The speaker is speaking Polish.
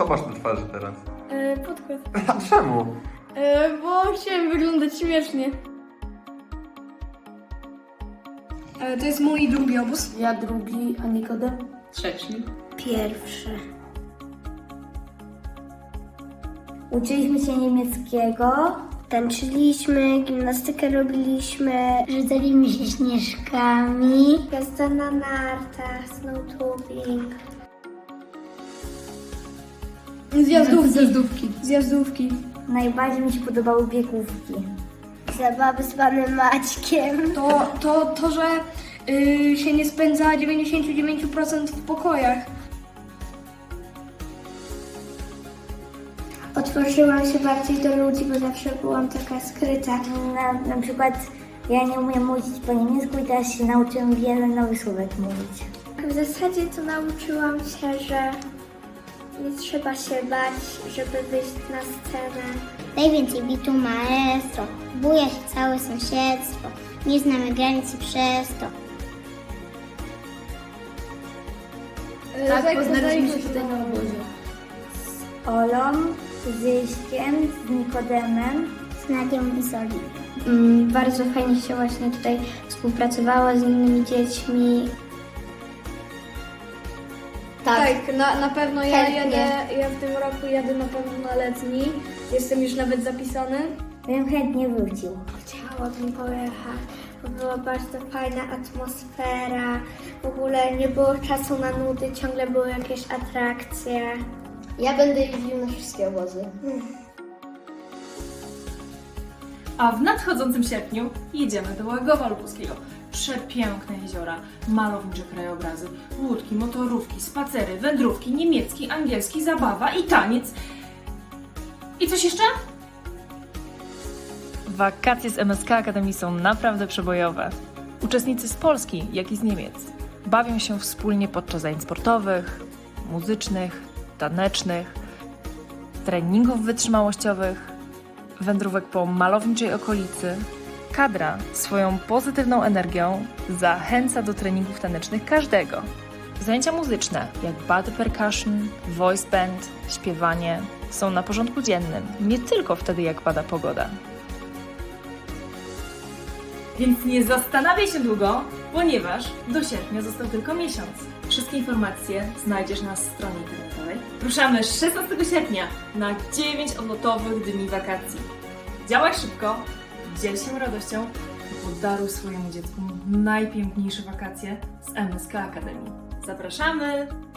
Co masz na twarzy teraz? E, podkład. A czemu? E, bo chciałem wyglądać śmiesznie. E, To jest mój drugi obóz. Ja drugi, a Nikodem? Trzeci. Pierwszy. Uczyliśmy się niemieckiego, tańczyliśmy, gimnastykę robiliśmy, rzucaliśmy się śnieżkami. Jazda na nartach, snowtubing. Zjazdówki. Zjazdówki. Zjazdówki. Najbardziej mi się podobały biegówki. Zabawy z panem Maćkiem. To, to, to że y, się nie spędza 99% w pokojach. Otworzyłam się bardziej do ludzi, bo zawsze byłam taka skryta. Na, na przykład ja nie umiem mówić po niemiecku i teraz się nauczyłam wiele nowych słówek mówić. W zasadzie to nauczyłam się, że nie trzeba się bać, żeby wyjść na scenę. Najwięcej bitu maestro, buja się całe sąsiedztwo, nie znamy granic i przez to. E, Tak, poznaliśmy się tutaj na obozie. Olą, z Zyśkiem, z Nikodemem. Z Nadią i Zoli. Mm, bardzo fajnie się właśnie tutaj współpracowało z innymi dziećmi. Tak, na, na pewno ja Chętnie. jadę, ja w tym roku jadę na pewno na letni. Jestem już nawet zapisany. Bym chętnie wrócił. Chciałabym pojechać, bo była bardzo fajna atmosfera. W ogóle nie było czasu na nudy, ciągle były jakieś atrakcje. Ja będę jeździł na wszystkie obozy. A w nadchodzącym sierpniu jedziemy do Łagowa Lubuskiego. Przepiękne jeziora, malownicze krajobrazy, łódki, motorówki, spacery, wędrówki, niemiecki, angielski, zabawa i taniec. I coś jeszcze? Wakacje z MSK Akademii są naprawdę przebojowe. Uczestnicy z Polski, jak i z Niemiec bawią się wspólnie podczas zajęć sportowych, muzycznych, tanecznych, treningów wytrzymałościowych, wędrówek po malowniczej okolicy. Kadra swoją pozytywną energią zachęca do treningów tanecznych każdego. Zajęcia muzyczne, jak body percussion, voice band, śpiewanie, są na porządku dziennym, nie tylko wtedy, jak pada pogoda. Więc nie zastanawiaj się długo, ponieważ do sierpnia został tylko miesiąc. Wszystkie informacje znajdziesz na stronie internetowej. Ruszamy 16 sierpnia na 9 odlotowych dni wakacji. Działaj szybko, dziel się radością i podaruj swojemu dziecku najpiękniejsze wakacje z MSK Akademii. Zapraszamy!